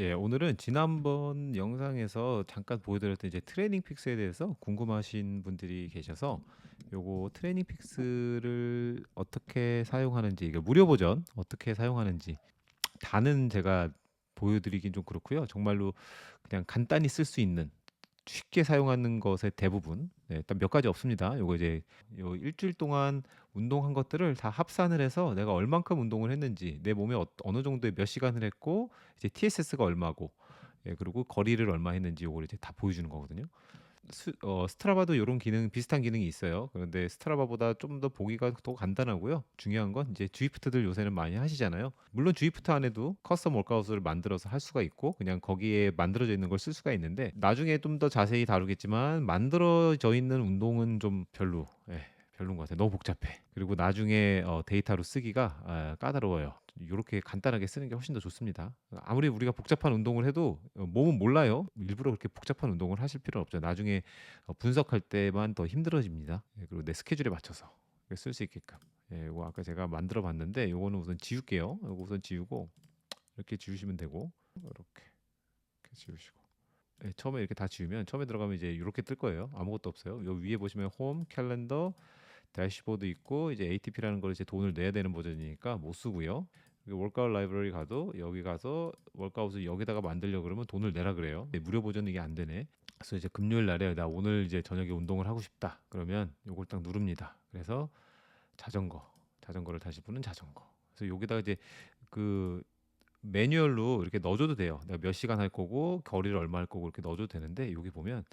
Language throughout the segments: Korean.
예, 오늘은 지난번 영상에서 잠깐 보여드렸던 이제 트레이닝 픽스에 대해서 궁금하신 분들이 계셔서 요거 트레이닝 픽스를 어떻게 사용하는지 이게 무료 버전 어떻게 사용하는지 다는 제가 보여드리긴 좀 그렇고요. 정말로 그냥 간단히 쓸 수 있는 쉽게 사용하는 것의 대부분 네, 일단 몇 가지 없습니다. 요거 이제 요 일주일 동안 운동한 것들을 다 합산을 해서 내가 얼만큼 운동을 했는지 내 몸에 어, 어느 정도의 몇 시간을 했고 이제 TSS가 얼마고 예, 그리고 거리를 얼마 했는지 요걸 이제 다 보여주는 거거든요. 스, 어, 스트라바도 이런 기능 비슷한 기능이 있어요. 그런데 스트라바보다 좀 더 보기가 더 간단하고요. 중요한 건 이제 주이프트들 요새는 많이 하시잖아요. 물론 주이프트 안에도 커스텀 월크아웃을 만들어서 할 수가 있고 그냥 거기에 만들어져 있는 걸 쓸 수가 있는데 나중에 좀 더 자세히 다루겠지만 만들어져 있는 운동은 좀 별로 예, 별로인 것 같아요. 너무 복잡해. 그리고 나중에 어, 데이터로 쓰기가 아, 까다로워요. 이렇게 간단하게 쓰는 게 훨씬 더 좋습니다. 아무리 우리가 복잡한 운동을 해도 어, 몸은 몰라요. 일부러 그렇게 복잡한 운동을 하실 필요는 없죠. 나중에 어, 분석할 때만 더 힘들어집니다. 예, 그리고 내 스케줄에 맞춰서 쓸 수 있게끔. 예, 이거 아까 제가 만들어 봤는데 이거는 우선 지울게요. 이거 우선 지우고 이렇게 지우시면 되고 이렇게 이렇게 지우시고. 예, 처음에 이렇게 다 지우면 처음에 들어가면 이제 이렇게 뜰 거예요. 아무것도 없어요. 요 위에 보시면 홈, 캘린더, 대시보드 있고 이제 ATP라는 걸 이제 돈을 내야 되는 버전이니까 못 쓰고요. 월카웃 라이브러리 가도 여기 가서 월카웃을 여기다가 만들려 그러면 돈을 내라 그래요. 네, 무료 버전 이게 안 되네. 그래서 이제 금요일 날에 나 오늘 이제 저녁에 운동을 하고 싶다. 그러면 요걸 딱 누릅니다. 그래서 자전거, 자전거를 다시 부는 자전거. 그래서 여기다가 이제 그 매뉴얼로 이렇게 넣어줘도 돼요. 내가 몇 시간 할 거고 거리를 얼마 할 거고 이렇게 넣어줘도 되는데 여기 보면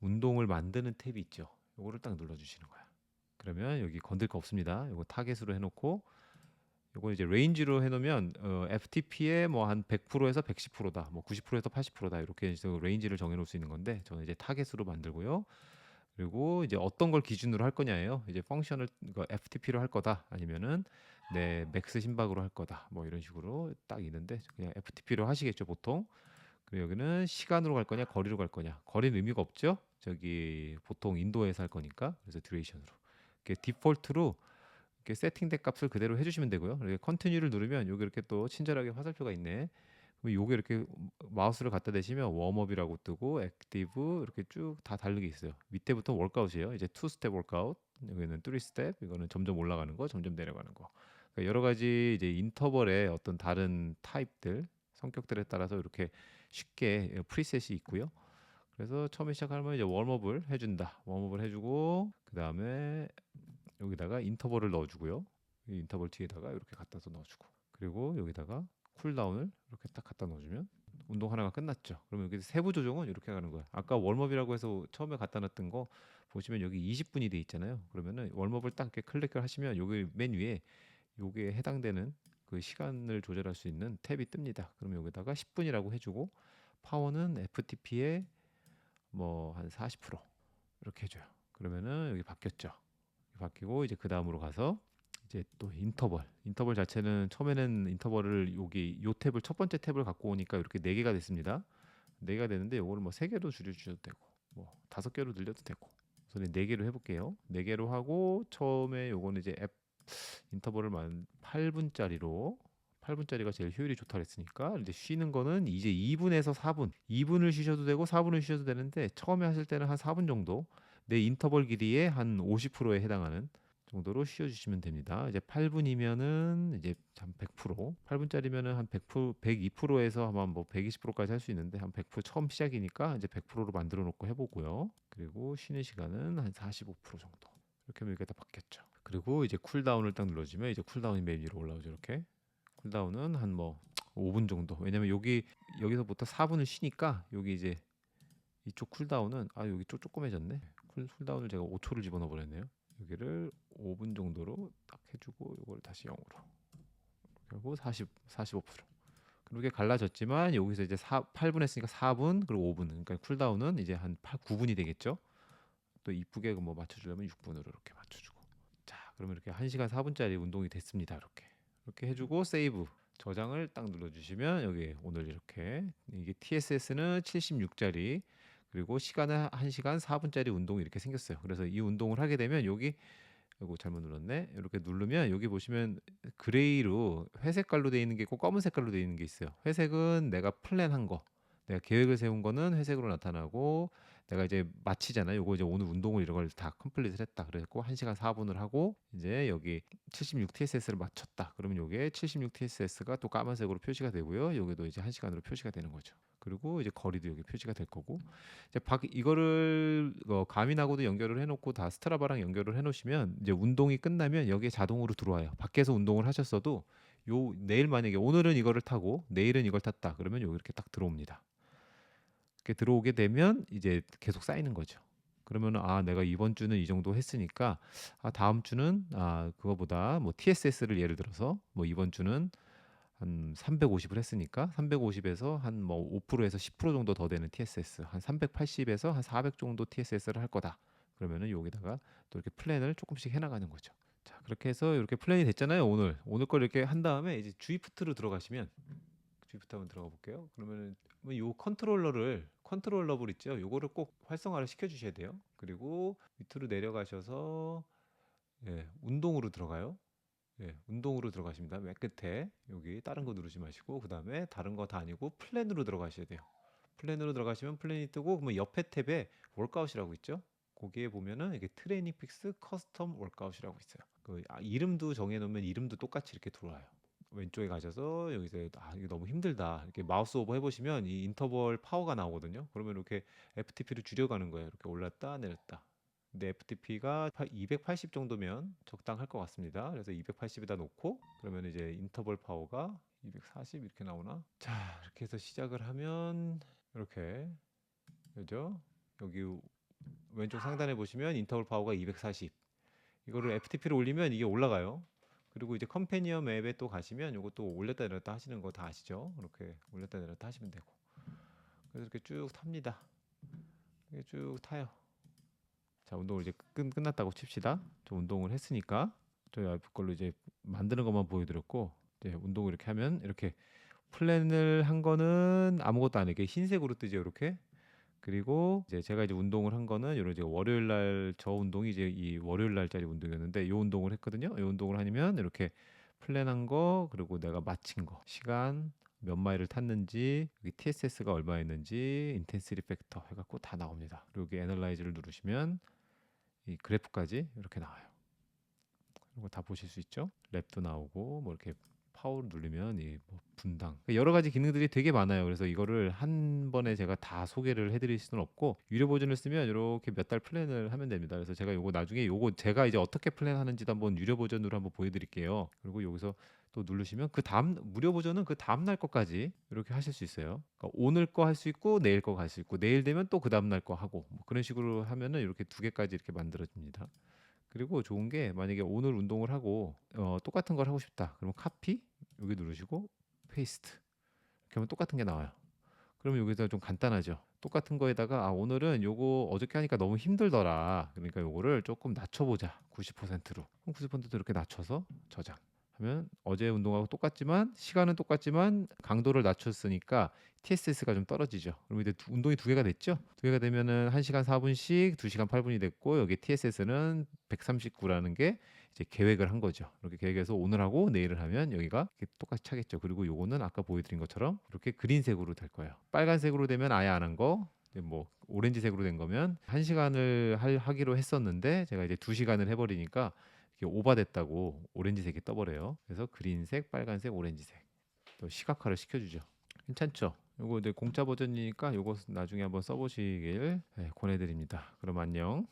운동을 만드는 탭이 있죠. 요거를 딱 눌러주시는 거야. 그러면 여기 건들 거 없습니다. 요거 타겟으로 해놓고 요거 이제 레인지로 해놓으면 어, FTP의 뭐 한 100%에서 110%다, 뭐 90%에서 80%다 이렇게 해서 레인지를 정해놓을 수 있는 건데 저는 이제 타겟으로 만들고요. 그리고 이제 어떤 걸 기준으로 할 거냐예요. 이제 펑션을 그 FTP로 할 거다, 아니면은 내 맥스 심박으로 할 거다, 뭐 이런 식으로 딱 있는데 그냥 FTP로 하시겠죠 보통. 그리고 여기는 시간으로 갈 거냐, 거리로 갈 거냐. 거리는 의미가 없죠. 저기 보통 인도에서 할 거니까 그래서 듀레이션으로. 디폴트로 이렇게 세팅된 값을 그대로 해주시면 되고요. 이렇게 컨티뉴를 누르면 여기 이렇게 또 친절하게 화살표가 있네. 요게 이렇게 마우스를 갖다 대시면 웜업이라고 뜨고 액티브 이렇게 쭉 다 다르게 있어요. 밑에부터 월크아웃이에요. 이제 투 스텝 월크아웃 여기는 쓰리 스텝 이거는 점점 올라가는 거, 점점 내려가는 거. 그러니까 여러 가지 이제 인터벌의 어떤 다른 타입들 성격들에 따라서 이렇게 쉽게 프리셋이 있고요. 그래서 처음에 시작하면 이제 웜업을 해준다. 웜업을 해주고 그 다음에 여기다가 인터벌을 넣어주고요. 이 인터벌 뒤에다가 이렇게 갖다서 넣어주고 그리고 여기다가 쿨다운을 이렇게 딱 갖다 넣어주면 운동 하나가 끝났죠. 그러면 여기 세부 조정은 이렇게 가는 거예요. 아까 웜업이라고 해서 처음에 갖다 놨던 거 보시면 여기 20분이 돼 있잖아요. 그러면은 웜업을 딱 이렇게 클릭을 하시면 여기 맨 위에 요게 해당되는 그 시간을 조절할 수 있는 탭이 뜹니다. 그러면 여기다가 10분이라고 해주고 파워는 FTP에 뭐 한 40% 이렇게 해줘요. 그러면은 여기 바뀌었죠. 바뀌고 이제 그 다음으로 가서 이제 또 인터벌 인터벌 자체는 처음에는 인터벌을 여기 요 탭을 첫 번째 탭을 갖고 오니까 이렇게 네 개가 됐습니다. 네 개가 되는데 요거를 뭐 세 개로 줄여주셔도 되고 뭐 다섯 개로 늘려도 되고 우선 네 개로 해볼게요. 네 개로 하고 처음에 요거는 이제 앱 인터벌을 만 8분짜리로 8분짜리가 제일 효율이 좋다 그랬으니까 이제 쉬는 거는 이제 2분에서 4분 2분을 쉬셔도 되고 4분을 쉬셔도 되는데 처음에 하실 때는 한 4분 정도 내 인터벌 길이의 한 50%에 해당하는 정도로 쉬어주시면 됩니다. 이제 8분이면은 이제 한 100%, 8분짜리면은 한 100%, 102%에서 아마 뭐 120%까지 할 수 있는데 한 100% 처음 시작이니까 이제 100%로 만들어 놓고 해보고요. 그리고 쉬는 시간은 한 45% 정도. 이렇게 하면 이게 다 바뀌었죠. 그리고 이제 쿨다운을 딱 눌러주면 이제 쿨다운이 맨 위로 올라오죠. 이렇게 쿨다운은 한 뭐 5분 정도. 왜냐면 여기 여기서부터 4분을 쉬니까 여기 이제 이쪽 쿨다운은 아 여기 좀 조그매졌네. 쿨, 쿨다운을 제가 5초를 집어넣어 버렸네요. 여기를 5분 정도로 딱 해주고 이걸 다시 0으로 그리고 40, 45% 그렇게 갈라졌지만 여기서 이제 4, 8분 했으니까 4분 그리고 5분 그러니까 쿨다운은 이제 한 8, 9분이 되겠죠. 또 이쁘게 뭐 맞춰주려면 6분으로 이렇게 맞춰주고 자 그러면 이렇게 1시간 4분짜리 운동이 됐습니다. 이렇게 이렇게 해주고 세이브 저장을 딱 눌러주시면 여기 오늘 이렇게 이게 TSS는 76짜리 그리고 시간은 1시간 4분짜리 운동이 이렇게 생겼어요. 그래서 이 운동을 하게 되면 여기 이거 잘못 눌렀네. 이렇게 누르면 여기 보시면 그레이로 회색깔로 되어 있는 게 있고 검은 색깔로 되어 있는 게 있어요. 회색은 내가 플랜한 거, 내가 계획을 세운 거는 회색으로 나타나고 내가 이제 마치잖아요. 요거 이제 오늘 운동을 이런 걸 다 컴플릿을 했다. 그래갖고 1시간 4분을 하고 이제 여기 76 TSS를 마쳤다. 그러면 요게 76 TSS가 또 까만색으로 표시가 되고요. 여기도 이제 1시간으로 표시가 되는 거죠. 그리고 이제 거리도 여기 표시가 될 거고 이제 밖 이거를 어, 가민하고도 연결을 해놓고 다 스트라바랑 연결을 해놓으시면 이제 운동이 끝나면 여기에 자동으로 들어와요. 밖에서 운동을 하셨어도 요 내일 만약에 오늘은 이거를 타고 내일은 이걸 탔다 그러면 여기 이렇게 딱 들어옵니다. 이렇게 들어오게 되면 이제 계속 쌓이는 거죠. 그러면 아 내가 이번 주는 이 정도 했으니까 아 다음 주는 아 그거보다 뭐 TSS를 예를 들어서 뭐 이번 주는 한 350을 했으니까 350에서 한 뭐 5%에서 10% 정도 더 되는 TSS 한 380에서 한 400 정도 TSS를 할 거다. 그러면은 여기다가 또 이렇게 플랜을 조금씩 해나가는 거죠. 자 그렇게 해서 이렇게 플랜이 됐잖아요 오늘 오늘 걸 이렇게 한 다음에 이제 주이프트로 들어가시면 주이프트 한번 들어가 볼게요. 그러면은 뭐요 컨트롤러를 컨트롤러블 있죠. 요거를 꼭 활성화를 시켜 주셔야 돼요. 그리고 밑으로 내려가셔서 예, 운동으로 들어가요. 예, 운동으로 들어가십니다. 맨 끝에 여기 다른 거 누르지 마시고 그 다음에 다른 거 다 아니고 플랜으로 들어가셔야 돼요. 플랜으로 들어가시면 플랜이 뜨고 그러면 옆에 탭에 월크아웃이라고 있죠. 거기에 보면은 이게 트레이닝 픽스 커스텀 월크아웃이라고 있어요. 그 아, 이름도 정해 놓으면 이름도 똑같이 이렇게 들어와요. 왼쪽에 가셔서 여기서 아 이거 너무 힘들다 이렇게 마우스 오버 해보시면 이 인터벌 파워가 나오거든요. 그러면 이렇게 FTP를 줄여가는 거예요. 이렇게 올랐다 내렸다. 근데 FTP가 280 정도면 적당할 것 같습니다. 그래서 280에다 놓고 그러면 이제 인터벌 파워가 240 이렇게 나오나? 자 이렇게 해서 시작을 하면 이렇게 그죠? 여기 왼쪽 상단에 보시면 인터벌 파워가 240 이거를 FTP를 올리면 이게 올라가요. 그리고 이제 컴패니언 맵에 또 가시면 요것도 올렸다 내렸다 하시는 거 다 아시죠? 이렇게 올렸다 내렸다 하시면 되고 그래서 이렇게 쭉 탑니다. 이렇게 쭉 타요. 자 운동을 이제 끝, 끝났다고 칩시다. 저 운동을 했으니까 저희 앞 걸로 이제 만드는 것만 보여드렸고 이제 운동을 이렇게 하면 이렇게 플랜을 한 거는 아무것도 아니게 흰색으로 뜨죠 이렇게 그리고 이제 제가 이제 운동을 한 거는 요런 이제 월요일 날 저 운동이 이제 이 월요일 날짜리 운동이었는데 요 운동을 했거든요. 요 운동을 하면 이렇게 플랜한 거 그리고 내가 마친 거 시간 몇 마일을 탔는지 여기 TSS가 얼마였는지 인텐시티 팩터 해갖고 다 나옵니다. 그리고 여기 애널라이즈를 누르시면 이 그래프까지 이렇게 나와요. 그리고 다 보실 수 있죠. 랩도 나오고 뭐 이렇게 파워를 누르면 이뭐 분당 여러 가지 기능들이 되게 많아요. 그래서 이거를 한 번에 제가 다 소개를 해드릴 수는 없고 유료 버전을 쓰면 이렇게 몇 달 플랜을 하면 됩니다. 그래서 제가 요거 나중에 요거 제가 이제 어떻게 플랜하는지도 한번 유료 버전으로 한번 보여드릴게요. 그리고 여기서 또 누르시면 그 다음 무료 버전은 그 다음 날 것까지 이렇게 하실 수 있어요. 그러니까 오늘 거 할 수 있고 내일 거 할 수 있고 내일 되면 또 그 다음 날 거 하고 뭐 그런 식으로 하면은 이렇게 두 개까지 이렇게 만들어집니다. 그리고 좋은 게 만약에 오늘 운동을 하고 어, 똑같은 걸 하고 싶다. 그러면 카피 여기 누르시고 페이스트 이렇게 하면 똑같은 게 나와요. 그러면 여기서 좀 간단하죠. 똑같은 거에다가 아 오늘은 요거 어저께 하니까 너무 힘들더라. 그러니까 요거를 조금 낮춰보자. 90%로. 그럼 90%도 이렇게 낮춰서 저장. 하면 어제 운동하고 똑같지만 시간은 똑같지만 강도를 낮췄으니까 TSS가 좀 떨어지죠. 그럼 이제 두- 운동이 두 개가 됐죠. 두 개가 되면은 1시간 4분씩 2시간 8분이 됐고 여기 TSS는 139라는 게 이제 계획을 한 거죠. 이렇게 계획해서 오늘 하고 내일을 하면 여기가 똑같이 차겠죠. 그리고 요거는 아까 보여드린 것처럼 이렇게 그린색으로 될 거예요. 빨간색으로 되면 아예 안 한 거. 뭐 오렌지색으로 된 거면 1시간을 할, 하기로 했었는데 제가 이제 2시간을 해버리니까 이게 오바됐다고 오렌지색이 떠버려요. 그래서 그린색, 빨간색, 오렌지색 또 시각화를 시켜주죠. 괜찮죠? 요거 이제 공짜 버전이니까 요거 나중에 한번 써보시길 네, 권해드립니다. 그럼 안녕.